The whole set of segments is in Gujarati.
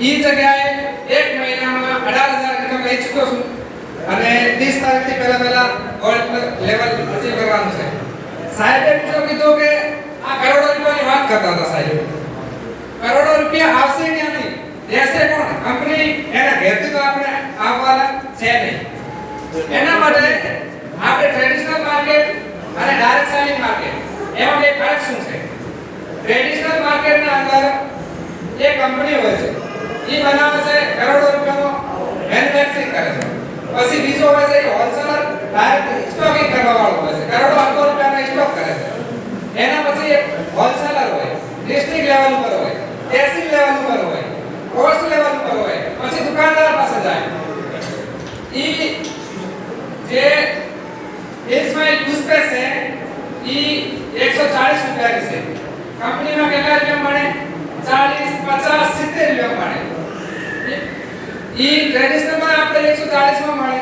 ઈ જગ્યાએ એક મહિનામાં અઢાર હજાર ઇન્કમ લઈ ચૂક્યો છું. અને ત્રીસ તારીખથી પહેલા પહેલા ગોલ્ડ લેવલ અચીવ કરવાનું છે. સાહેબે બીજો કીધું કે આ કરોડો રૂપિયાની વાત કરતા હતા સાહેબ. કરોડો રૂપિયા આવશે કે નહીં? દેશે કોણ? કંપની એના ઘેરથી તો આપણે આવવાના છે નહીં. એના માટે આપણે ટ્રેડિશનલ માર્કેટ અને ડાયરેક્ટ સેલિંગ માર્કેટ એમાં બે ફરક શું છે? ટ્રેડિશનલ માર્કેટના અંદર એક કંપની હોય છે. એ બનાવે છે, કરોડો રૂપિયાનો મેન્યુફેક્ચરિંગ કરે છે. પછી બીજો હોય છે, એ હોલસેલર ડાયરેક્ટ સ્ટોકિંગ કરવા વાળો હોય છે. કરોડો અબજો રૂપિયાનો સ્ટોક કરે છે. એના પછી એક હોલસેલર હોય ડિસ્ટ્રિક્ટ લેવલ ઉપર હોય, તહેસીલ લેવલ ઉપર હોય કોર્સ લેવલ ઉપર હોય, પછી દુકાનદાર પાસે જાય. ઈ જે ઇસ્માઇલ પુષ્પે છે, ઈ 140 રૂપિયા છે. કંપનીમાં કેટલા રૂપિયા મળે? 40 50 70 રૂપિયા મળે ઈ ટ્રેડિશનલમાં આપણે 140 માં મળે.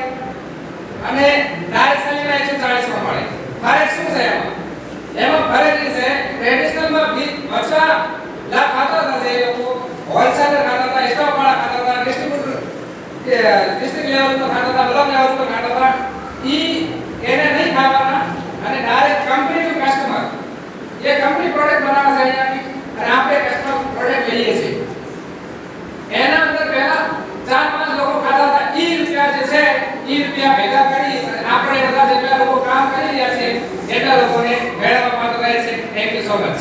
અને ડાયરેક્ટ સેલિંગમાં 140 માં મળે. ફરક શું છે એમાં? એમાં ફરક છે ટ્રેડિશનલમાં બી વચલા લાભ ખાતા હતા જે લોકો. હોલસેલર ખાતા હતા સ્ટોક વાળા ખાતા હતા ડિસ્ટ્રીબ્યુટર કે ડિસ્ટ્રિક્ટ લેવલ પર ખાતા હતા બ્લોક લેવલ પર ખાતા હતા. ઈ એને નહીં ખાવાના. અને ડાયરેક્ટ કંપની ટુ કસ્ટમર એ કંપની પ્રોડક્ટ બનાવે છે અહીંયાથી ઈ રૂપિયા ભેગા કરી આપણે બધા જેટલા લોકો કામ કરી રહ્યા છે, એટલા લોકોને મેળવવા પાત્ર છે. Thank you so much